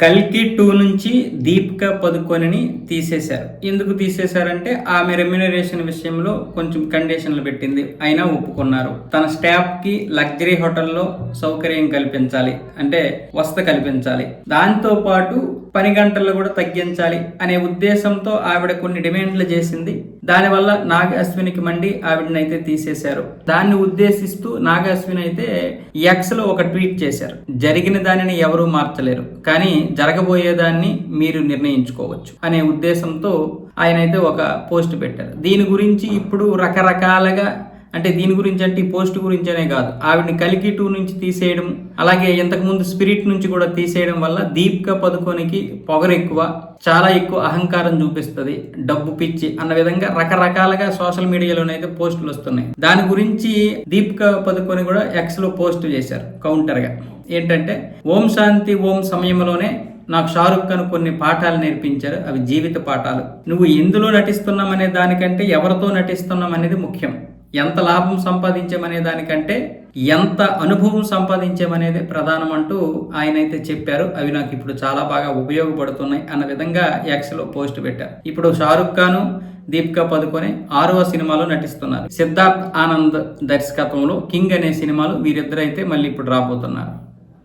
కల్కి టూ నుంచి దీపికా పదుకొనిని తీసేశారు. ఎందుకు తీసేశారంటే ఆమె రెమ్యునరేషన్ విషయంలో కొంచెం కండిషన్లు పెట్టింది. అయినా ఒప్పుకున్నారు. తన స్టాఫ్కి లగ్జరీ హోటల్లో సౌకర్యం కల్పించాలి. అంటే వసతి కల్పించాలి. దాంతో పాటు పని గంటలు కూడా తగ్గించాలి అనే ఉద్దేశంతో ఆవిడ కొన్ని డిమాండ్లు చేసింది. దానివల్ల నాగ అశ్వినికి మండి ఆవిడనైతే తీసేశారు. దాన్ని ఉద్దేశిస్తూ నాగ అశ్విన్ అయితే ఎక్స్లో ఒక ట్వీట్ చేశారు. జరిగిన దానిని ఎవరూ మార్చలేరు కానీ జరగబోయేదాన్ని మీరు నిర్ణయించుకోవచ్చు అనే ఉద్దేశంతో ఆయన అయితే ఒక పోస్ట్ పెట్టారు. దీని గురించి ఇప్పుడు రకరకాలుగా అంటే దీని గురించి అంటే ఈ పోస్ట్ గురించి అనే కాదు. ఆవిడని కలికి టూ నుంచి తీసేయడం అలాగే ఇంతకుముందు స్పిరిట్ నుంచి కూడా తీసేయడం వల్ల దీపిక పదుకోనికి పొగరు ఎక్కువ చాలా ఎక్కువ అహంకారం చూపిస్తుంది డబ్బు పిచ్చి అన్న విధంగా రకరకాలుగా సోషల్ మీడియాలోనైతే పోస్టులు వస్తున్నాయి. దాని గురించి దీపిక పదుకొని కూడా ఎక్స్లో పోస్ట్ చేశారు కౌంటర్గా. ఏంటంటే ఓం శాంతి ఓం సమయంలోనే నాకు షారుఖ్ ఖాన్ కొన్ని పాఠాలు నేర్పించారు అవి జీవిత పాఠాలు. నువ్వు ఎందులో నటిస్తున్నామనే దానికంటే ఎవరితో నటిస్తున్నాం అనేది ముఖ్యం. ఎంత లాభం సంపాదించామనే దానికంటే ఎంత అనుభవం సంపాదించామనేది ప్రధానం అంటూ ఆయన అయితే చెప్పారు. అవి నాకు ఇప్పుడు చాలా బాగా ఉపయోగపడుతున్నాయి అన్న విధంగా యాక్స్లో పోస్ట్ పెట్టారు. ఇప్పుడు షారుఖ్ ఖాను దీపికా పదుకొని ఆరవ సినిమాలో నటిస్తున్నారు. సిద్ధార్థ్ ఆనంద్ దర్శకత్వంలో కింగ్ అనే సినిమాలు వీరిద్దరైతే మళ్ళీ ఇప్పుడు రాబోతున్నారు.